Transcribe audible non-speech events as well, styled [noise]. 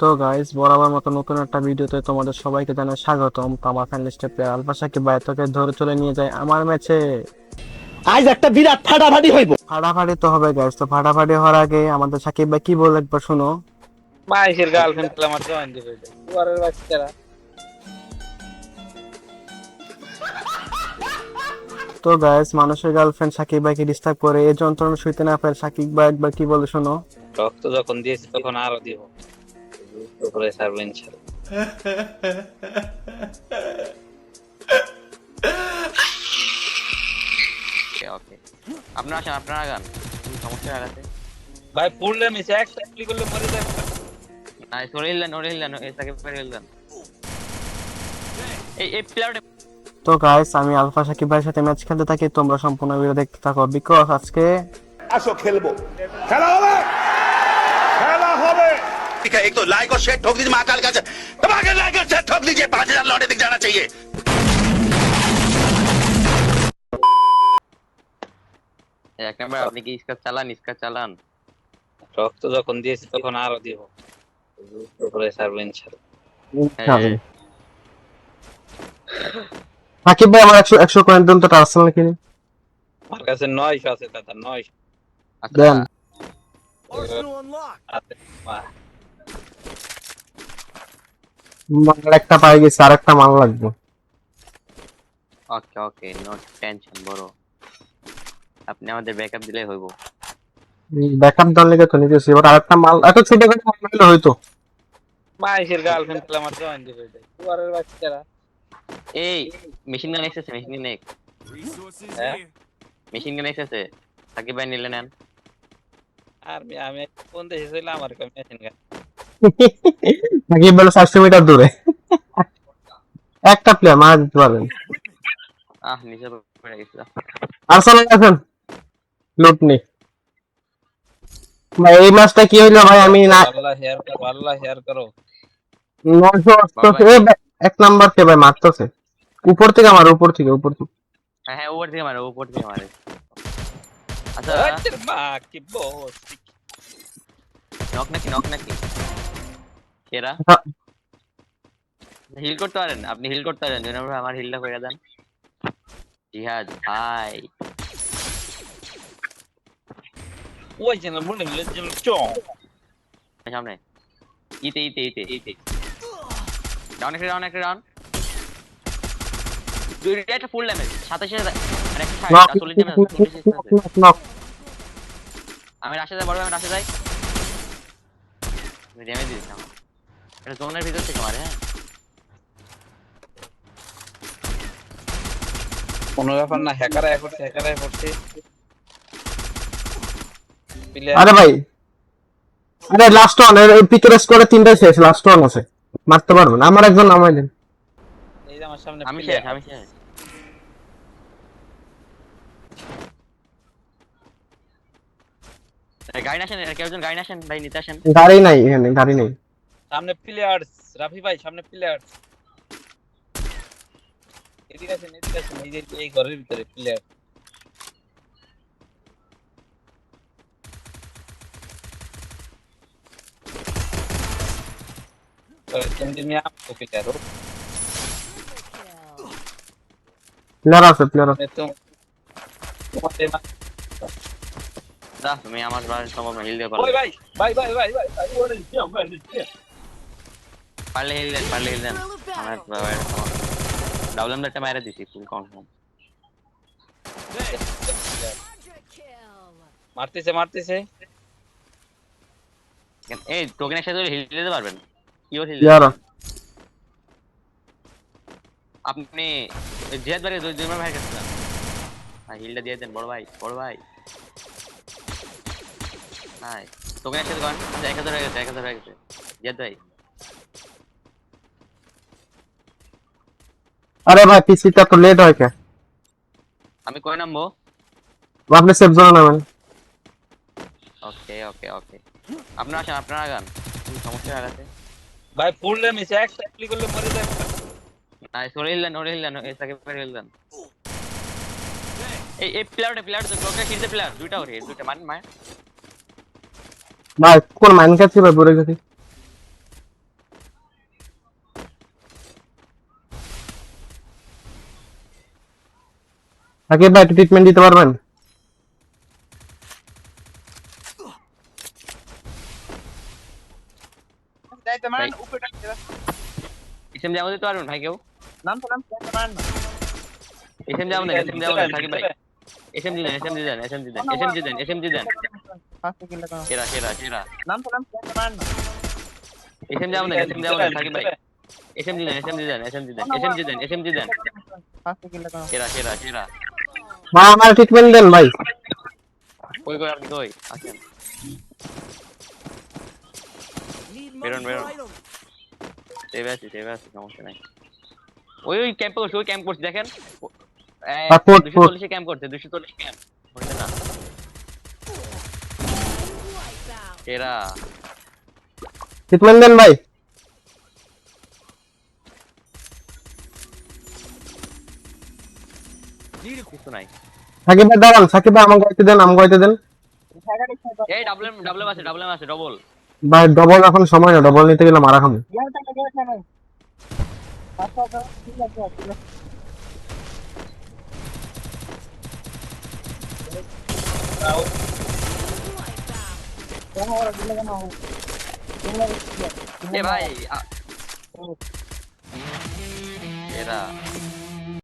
তো গাইস বরাবর মতো নতুন একটা ভিডিওতে তোমাদের সবাইকে জানাই স্বাগতম। তো আমার ফ্যানলিস্টের প্লেয়ার আলফা সাকিব ভাই তোকে ধরে চলে নিয়ে যায় আমার ম্যাচে আজ একটা বিরাট ফাটাফাটি হইব। ফাটাফাটি তো হবে গাইস তো ফাটাফাটি হওয়ার আগে আমাদের সাকিব ভাই কি বলে একবার শুনো। মাইশের গার্লফ্রেন্ড পেলে আমার জয়েন দিবে। দুয়ারের বাচ্চারা। তো গাইস মানুষের গার্লফ্রেন্ড সাকিব ভাইকে ডিস্টার্ব করে এই যন্ত্রণা শুইতে না পারে সাকিব ভাই একবার কি বলে শোনো। রক্ত যখন দিয়েছি তখন আরও দিব। করে ছাড়বো ইনশাল্লাহ ওকে ওকে আপনারা আসেন আপনারা গান। সমস্যা ভাই পুরলে মিশে এক সাইক্লি করলে মরে যাবে না সরে ওরে পেরে হিললেন এই এই প্লেয়ারটা তো গাইস আমি আলফা সাকিব ভাইয়ের সাথে ম্যাচ খেলতে থাকি তোমরা সম্পূর্ণ ভিডিও দেখতে থাকো বিকজ আজকে আসো খেলব। খেলা হবে! ठीक है एक तो लाइक और शेयर ठोक दीजिए महाकाल का दबाकर लाइक और शेयर ठोक दीजिए पांच हजार लौटे दिख जाना चाहिए এক নাম্বার আপনি কি স্কার চালান স্কার চালান রক্ত যখন দিয়েছি তখন আরো দিব করে ছাড়বো ইনশাল্লাহ হ্যাঁ। সাকিব ভাই আমার একশো একশো কয়েন দেন তো আর্সেনাল কিনে আমার কাছে নয়শো আছে দাদা নয়শো আচ্ছা দেন আছে বাহ, মাল একটা পাই গেছে আর একটা মাল লাগবে। ওকে ওকে নো টেনশন বড়। আপনি আমাদের ব্যাকআপ দিলে হইব। ব্যাকআপ দেওয়ার লেগে তো নিতেছি এবার আরেকটা মাল এত ছোট করে মাল হলে হয়তো। মাইশের গার্লফ্রেন্ড পেলে আমার জয়েন দিবে দুয়ারের বাচ্চারা। এই মেশিন গান এসেছে মেশিন গান এক হ্যাঁ? মেশিন গান এসেছে সাকিব ভাই নিলে নেন। আর আমি- আমি কোন দেশে ছিলাম আমার মেশিন গান [laughs] সাকিব বলে চারশো মিটার দূরে? একটা প্লেয়ার মারা দিতে পারবেন আহ নিচে পড়ে গেছিল আর্সেনাল আছেন লুট নেই। ভাই এই ম্যাচটা কি হইল ভাই? আমি না আল্লাহ শেয়ার করো আল্লাহ শেয়ার করো। নয়শো অষ্টআশি এ এক নাম্বার কে ভাই মারতেছে? উপর থেকে আমার উপর থেকে উপর থেকে। হ্যাঁ হ্যাঁ উপর থেকে মারে উপর থেকে মারে। আচ্ছা। মা কি বস। নক নাকি নক নাকি? হ্যাঁ। হিল করতে পারেন? আপনি হিল করতে পারেন জন্য আমার হিলটা করে দেন জিহাদ ভাই। ওই জন্য মনে হলো যে চং সামনে। ইতে ইতে ইতে ইতে। ডাউন একটা ডাউন একটা ডাউন দুইটা একটা ফুল ড্যামেজ সাতাশে আর একটা চল্লিশ আমি রাশে যাই বড় আমি রাশে যাই। আমি ড্যামেজ দিয়েছি আমার। এটা জোনের ভিতর থেকে মারে হ্যাঁ কোনো ব্যাপার না হ্যাকার আয় করছে হ্যাকার আয় করছে। আরে ভাই। আরে লাস্ট ওয়ানের পিকের স্কোরে তিনটা শেষ লাস্ট ওয়ান আছে। মারতে পারবেন আমার একজন নামাই দেন। এই যে আমার সামনে আমি। শেষ আমি শেষ। গাড়ি আসেন কেউ একজন গাড়ি আসেন? ভাই নিতে আসেন। গাড়ি নাই এখানে গাড়ি নেই। সামনে প্লেয়ার্স রাফি ভাই সামনে প্লেয়ার্স এদিকে আছে এদিকে আছে এই যে এই ঘরের ভিতরে প্লেয়ার মানে তুমি আমার বাড়ির সম্ভব হিল দিয়ে পারো ভাই ভাই ভাই ভাই ভাই ভাই দেন আমার বাবার ডাবল এম একটা মাইরা দিছি ফুল কনফার্ম মারতেছে মারতেছে। এই টোকেন একসাথে হিল দিতে পারবেন? কি হিল আপনি জিহাদ ভাই দুই দুই ভাই কাছে ভাই হিলটা দিয়ে দেন বড় ভাই বড় ভাই। হাই টোকেন একসাথে করেন আচ্ছা, এক হাজার হয়ে গেছে এক হাজার হয়ে গেছে। জিহাদ ভাই আরে ভাই পিসিটা তো লেট হয় কে আমি কই নামবো? আপনি সেফ জোনে নামেন। ওকে ওকে ওকে আপনারা আসেন আপনারা আগান। কোনো সমস্যা লাগাতে ভাই ফুললে মিশে এক সাইক্লি করলে মরে যাবে না সরে হিললেন ওরে হিললেন এই তাকে পেরে হিললেন এই এই প্লেয়ারটা প্লেয়ার তো টোকেন কিনতে প্লেয়ার দুইটা ওরে দুইটা মান মান ভাই কোন মাইন কাছে ভাই পড়ে গেছে। সাকিব ভাই একটু ট্রিটমেন্ট দিতে পারবেন? এসএম যেমন দিতে পারবেন ভাই কেউ? এসএম যেমন দেন এসএম যেমন দেন সাকিব ভাই। এসএম দিলেন এসএম দিলেন এসএম দিলেন এসএম দিলেন এসএম দিলেন। সেরা সেরা সেরা এসএম যেমন দেন এসএম যেমন দেন সাকিব ভাই। এসএম দিলেন এসএম দিলেন এসএম দিলেন এসএম দিলেন এসএম দিলেন। সেরা সেরা সেরা ভাই আমার ট্রিটমেন্ট দেন ভাই। কই কই আপনি কই? আছেন বেরোন বেরোন। সেভ আছি সেভ আছি সমস্যা নাই। ওই ওই ক্যাম্প করছে ওই ক্যাম্প করছে দেখেন। আর কোট, দুশো চল্লিশে ক্যাম্প করছে দুশো চল্লিশ ক্যাম্প হচ্ছে না? এরা। ট্রিটমেন্ট দেন ভাই। কিছু নাই। সাকিব ভাই দাঁড়ান সাকিব ভাই আমাকে গাইতে দেন আমাকে গাইতে দেন। এই ডাবল ডাবল আছে ডাবল আছে ডবল ভাই ডবল এখন সময় না ডাবল নিতে গেলে মারা এ ভাই এরা